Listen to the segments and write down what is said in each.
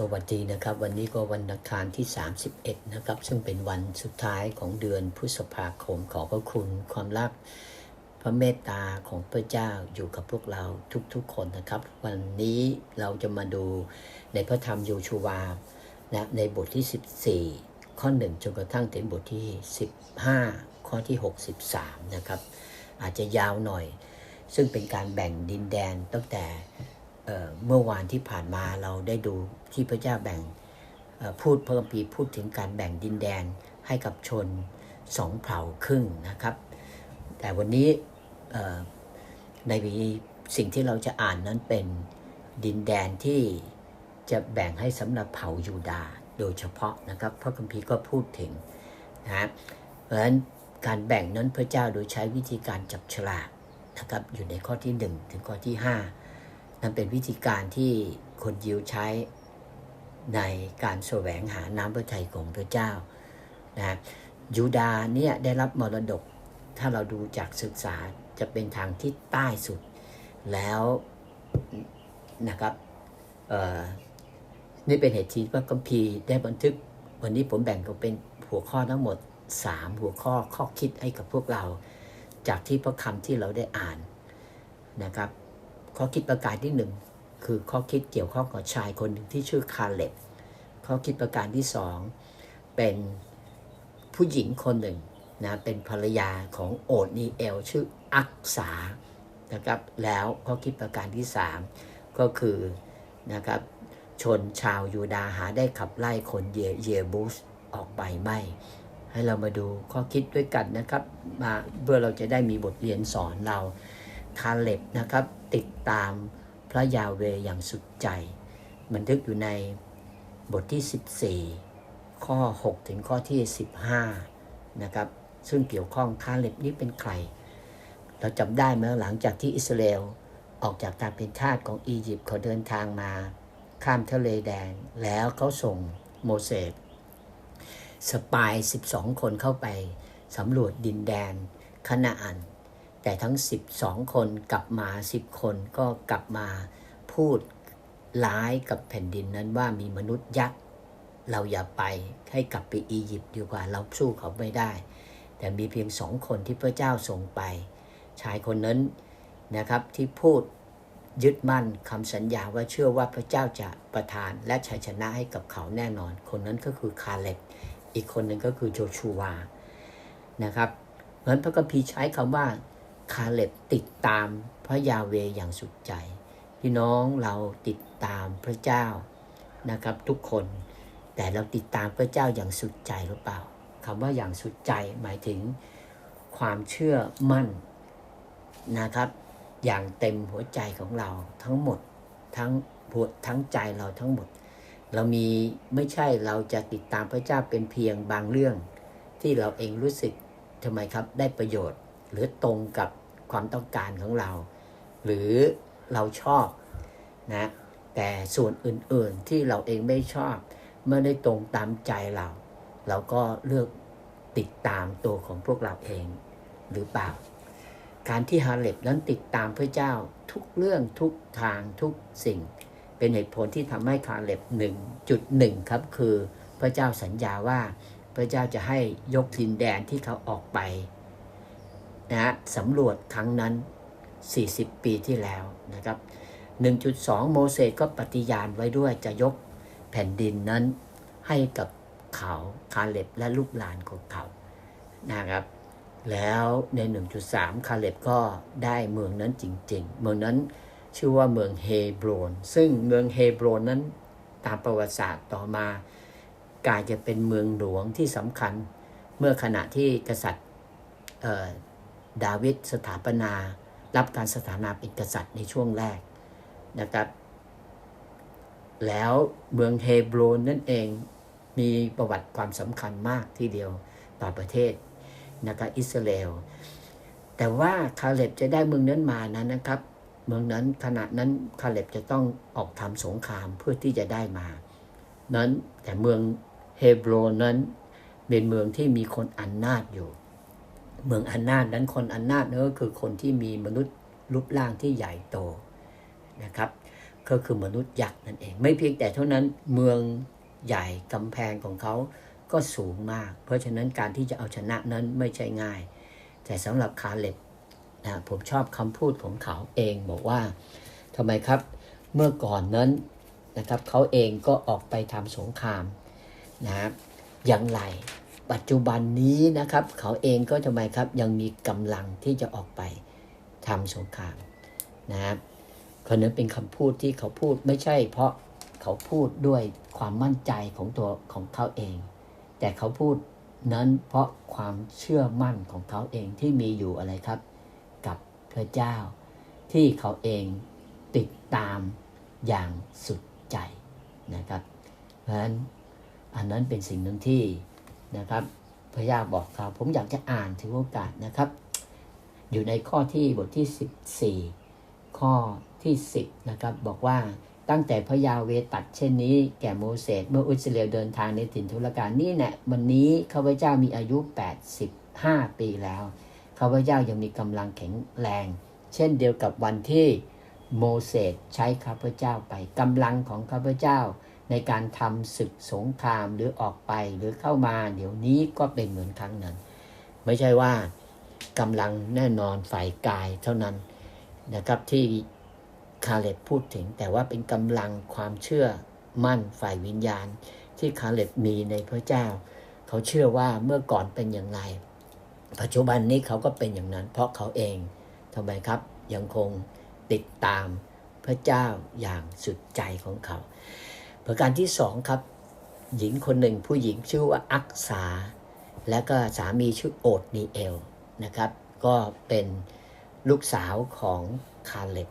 สวัสดีนะครับ วันนี้ก็วันอังคารที่ 31 นะครับ ซึ่งเป็นวันสุดท้ายของเดือนพฤษภาคมขอพระคุณความรัก พระเมตตาของพระเจ้าอยู่กับพวกเราทุกๆคนนะครับ วันนี้เราจะมาดูในพระธรรมโยชูวานะในบทที่ 14 ข้อ 1 จนกระทั่งถึงบทที่ 15 ข้อที่ 63 นะครับ อาจจะยาวหน่อย ซึ่งเป็นการแบ่งดินแดนตั้งแต่เเมื่อวานที่ผ่านมาเราได้ดู ที่พระเจ้าแบ่งพูดเพิ่มปีพูดถึงการแบ่งดินแดนให้กับชนสองเผ่าครึ่งนะครับ แต่วันนี้ในสิ่งที่เราจะอ่านนั้นเป็นดินแดนที่จะแบ่งให้สำหรับเผ่ายูดาห์โดยเฉพาะนะครับพระคัมภีร์ก็พูดถึงนะฮะเพราะฉะนั้นการแบ่งนั้นพระเจ้าโดยใช้วิธีการจับฉลากนะครับอยู่ในข้อที่ 1 ถึงข้อที่ 5 นั่นเป็นวิธีการที่คนยิวใช้ ในการแสวงหาน้ำพระทัยของพระเจ้านะยูดาห์เนี่ยได้รับมรดก ถ้าเราดูจากศึกษาจะเป็นทางที่ใต้สุด แล้วนะครับนี่เป็นเหตุที่พระคัมภีร์ได้บันทึก วันนี้ผมแบ่งก็เป็นหัวข้อทั้งหมด 3 หัวข้อข้อคิดให้กับพวกเรา จากที่พระคำที่เราได้อ่านนะครับ ข้อคิดประการที่หนึ่ง คือข้อคิดเกี่ยวข้องกับชายคนหนึ่งที่ชื่อคาเล็บข้อคิดประการที่สองเป็นผู้หญิงคนหนึ่งนะเป็นภรรยาของโอดนีเอลชื่ออักษานะครับแล้วข้อคิดประการที่สามก็คือนะครับชนชาวยูดาห์หาได้ขับไล่คนเยเยบูสออกไปไม่ ให้เรามาดูข้อคิดด้วยกันนะครับ มาเพื่อเราจะได้มีบทเรียนสอนเราคาเล็บนะครับติดตาม ระยาเวอย่างสุดใจ บันทึกอยู่ในบทที่ 14 ข้อ 6 ถึงข้อที่ 15 นะครับ ซึ่งเกี่ยวข้องคาเล็บนี้เป็นใคร เราจำได้ไหมหลังจากที่อิสราเอลออกจากการเป็นทาสของอียิปต์เขาเดินทางมา ข้ามทะเลแดงแล้วเขาส่งโมเสสสปาย 12 คนเข้าไปสำรวจดินแดนคณาอัน แต่ทั้ง 12 คนกลับมา 10 คนก็กลับมาพูดร้ายกับแผ่นดินนั้นว่ามีมนุษย์ยักษ์เราอย่าไปให้กลับไปอียิปต์ดีกว่าเราสู้เขาไม่ได้ แต่มีเพียงสองคนที่พระเจ้าส่งไป ชายคนนั้นนะครับที่พูดยึดมั่นคำสัญญาว่าเชื่อว่าพระเจ้าจะประทานและชัยชนะให้กับเขาแน่นอน คนนั้นก็คือคาเล็บอีกคนหนึ่งก็คือโจชูวานะครับเพราะฉะนั้นพระคัมภีร์ใช้คำว่า คาเล็บติดตามพระยาเวอย่างสุดใจ พี่น้องเราติดตามพระเจ้านะครับทุกคน แต่เราติดตามพระเจ้าอย่างสุดใจหรือเปล่าคำว่าอย่างสุดใจหมายถึงความเชื่อมั่นนะครับ อย่างเต็มหัวใจของเราทั้งหมดทั้งหัวทั้งใจเราทั้งหมด เรามีไม่ใช่เราจะติดตามพระเจ้าเป็นเพียงบางเรื่อง ที่เราเองรู้สึกทำไมครับได้ประโยชน์ หรือตรงกับความต้องการของเรา หรือเราชอบนะแต่ส่วนอื่นๆที่เราเองไม่ชอบเมื่อได้ตรงตามใจเรา เราก็เลือกติดตามตัวของพวกเราเองหรือเปล่า การที่ฮาเล็บนั้นติดตามพระเจ้าทุกเรื่องทุกทางทุกสิ่ง เป็นเหตุผลที่ทำให้คาเล็บหนึ่งจุดหนึ่งครับ คือพระเจ้าสัญญาว่าพระเจ้าจะให้ยกดินแดนที่เขาออกไป นะฮะสำรวจครั้งนั้น 40 ปีที่แล้วนะครับ 1.2 โมเสสก็ปฏิญาณไว้ด้วยจะยกแผ่นดินนั้นให้กับเขาคาเล็บและลูกหลานของเขานะครับ แล้วใน 1.3 คาเล็บก็ได้เมืองนั้นจริง ๆ เมืองนั้นชื่อว่าเมืองเฮบรน ซึ่งเมืองเฮบรนนั้นตามประวัติศาสตร์ต่อมากลายจะเป็นเมืองหลวงที่สำคัญเมื่อขณะที่กษัตริย์ ดาวิดสถาปนา รับการสถานาเป็นกษัตริย์ในช่วงแรกนะครับแล้วเมืองเฮบรนนั่นเองมีประวัติความสำคัญมากทีเดียวต่อประเทศนะครับอิสราเอลแต่ว่าคาเล็บจะได้เมืองนั้นมานั้นนะครับ เมืองนั้นขณะนั้นคาเล็บจะต้องออกทำสงครามเพื่อที่จะได้มา นั้นแต่เมืองเฮบรนนั้นเป็นเมืองที่มีคนอันนาจอยู่ เมืองอันนาจนั้นคนอันนาจนั่นก็คือคนที่มีมนุษย์รูปร่างที่ใหญ่โตนะครับ ก็คือมนุษย์ยักษ์นั่นเอง ไม่เพียงแต่เท่านั้นเมืองใหญ่กำแพงของเขาก็สูงมาก เพราะฉะนั้นการที่จะเอาชนะนั้นไม่ใช่ง่าย แต่สำหรับคาเล็บนะผมชอบคำพูดของเขาเองบอกว่าทำไมครับเมื่อก่อนนั้นนะครับเขาเองก็ออกไปทำสงครามนะครับอย่างไร ปัจจุบันนี้นะครับ เขาเองก็ทำไมครับยังมีกำลังที่จะออกไปทำสงครามนะครับคนนั้นเป็นคำพูดที่เขาพูดไม่ใช่ เพราะเขาพูดด้วยความมั่นใจของตัวของเขาเอง แต่เขาพูดนั้นเพราะความเชื่อมั่นของเขาเองที่มีอยู่อะไรครับ กับพระเจ้า ที่เขาเองติดตามอย่างสุดใจนะครับ เพราะฉะนั้นอันนั้นเป็นสิ่งหนึ่งที่ นะครับพระยาบอกเขาผมอยากจะอ่านถึงโอกาสนะครับ อยู่ในข้อที่บทที่ 14 ข้อที่ 10นะครับบอกว่าตั้งแต่พระยาเวตัดเช่นนี้แก่โมเสสเมื่ออุสเลลเดินทางในถิ่นทุรการนี่แหละวันนี้ข้าพเจ้ามีอายุ 85 ปีแล้วข้าพเจ้ายังมีกำลังแข็งแรง เช่นเดียวกับวันที่โมเสสใช้ข้าพเจ้าไปกำลังของข้าพเจ้า ในการทำศึกสงครามหรือออกไปหรือเข้ามา เดี๋ยวนี้ก็เป็นเหมือนครั้งนั้น ไม่ใช่ว่ากำลังแน่นอนฝ่ายกายเท่านั้นนะครับที่คาเล็บพูดถึง แต่ว่าเป็นกำลังความเชื่อมั่นฝ่ายวิญญาณ ที่คาเล็บมีในพระเจ้า เขาเชื่อว่าเมื่อก่อนเป็นอย่างไร ปัจจุบันนี้เขาก็เป็นอย่างนั้น เพราะเขาเองทำไมครับยังคงติดตามพระเจ้าอย่างสุดใจของเขา ประการที่สองครับ หญิงคนหนึ่งผู้หญิงชื่อว่าอักษา และก็สามีชื่อโอดนีเอลนะครับ ก็เป็นลูกสาวของคาเล็บ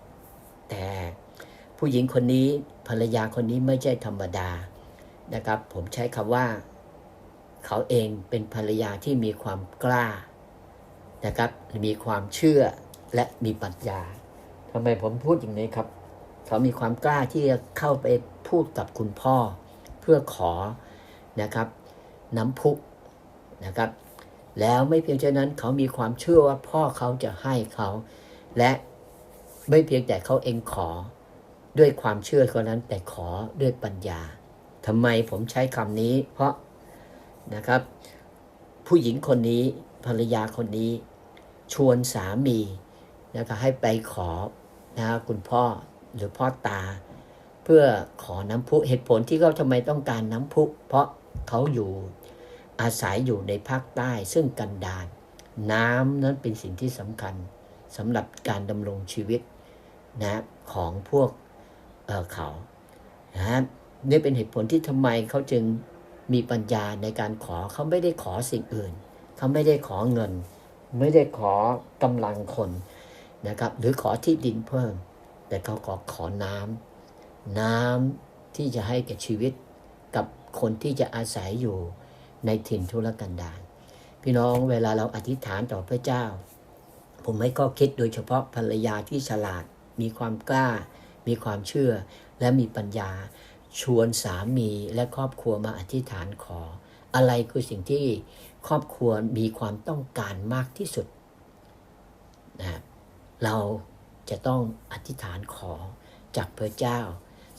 แต่ผู้หญิงคนนี้ภรรยาคนนี้ไม่ใช่ธรรมดานะครับ ผมใช้คำว่า เขาเองเป็นภรรยาที่มีความกล้านะครับ มีความเชื่อและมีปัญญาทำไมผมพูดอย่างนี้ครับ เขามีความกล้าที่จะเข้าไป พูดกับคุณพ่อ เพื่อขอนะครับน้ำพุนะครับ แล้วไม่เพียงเท่านั้นเขามีความเชื่อว่าพ่อเขาจะให้เขา และไม่เพียงแต่เขาเองขอด้วยความเชื่อเขานั้นแต่ขอด้วยปัญญาทำไมผมใช้คำนี้ เพราะนะครับ ผู้หญิงคนนี้ภรรยาคนนี้ ชวนสามีนะครับให้ไปขอนะคุณพ่อหรือพ่อตา เพื่อขอน้ำพุเหตุผลที่เขาทำไมต้องการน้ำพุ เพราะเขาอยู่อาศัยอยู่ในภาคใต้ ซึ่งกันดารน้ำนั้นเป็นสิ่งที่สำคัญสำหรับการดำรงชีวิตนะของพวกเเขานะนี่เป็นเหตุผลที่ทำไมเขาจึงมีปัญญาในการขอเขาไม่ได้ขอสิ่งอื่น เขาไม่ได้ขอเงิน ไม่ได้ขอกำลังคนนะครับ หรือขอที่ดินเพิ่ม แต่เขาขอขอน้ำ น้ำที่จะให้แก่ชีวิตกับคนที่จะอาศัยอยู่ในถิ่นทุรกันดารพี่น้องเวลาเราอธิษฐานต่อพระเจ้า ผมไม่ก็คิดโดยเฉพาะภรรยาที่ฉลาด มีความกล้า มีความเชื่อและมีปัญญา ชวนสามีและครอบครัวมาอธิษฐานขอ อะไรคือสิ่งที่ครอบครัวมีความต้องการมากที่สุดนะเราจะต้องอธิษฐานขอจากพระเจ้า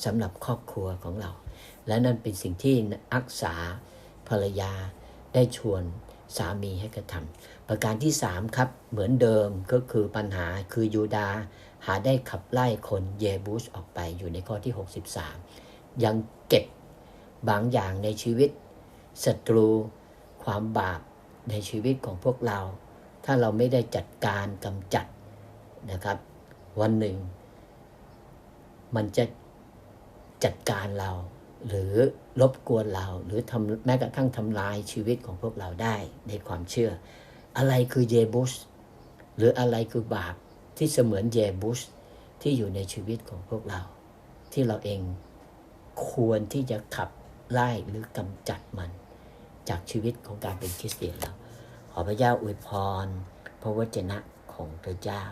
สำหรับครอบครัวของเรา และนั่นเป็นสิ่งที่อักษาภรรยาได้ชวนสามีให้กระทำประการที่สามครับ เหมือนเดิมก็คือปัญหาคือยูดาหาได้ขับไล่คนเยบูสออกไปอยู่ในข้อที่ 63 ยังเก็บบางอย่างในชีวิตศัตรู ความบาปในชีวิตของพวกเรา ถ้าเราไม่ได้จัดการกำจัดนะครับ วันหนึ่ง มันจะ จัดการเรา หรือรบกวนเรา หรือทำแม้กระทั่งทำลายชีวิตของพวกเราได้ในความเชื่อ อะไรคือเยบุสหรืออะไรคือบาปที่เสมือนเยบุสที่อยู่ในชีวิตของพวกเรา ที่เราเองควรที่จะขับไล่หรือกำจัดมัน จากชีวิตของการเป็นคริสเตียนเราขอพระเจ้าอวยพรพระวจนะของพระเจ้า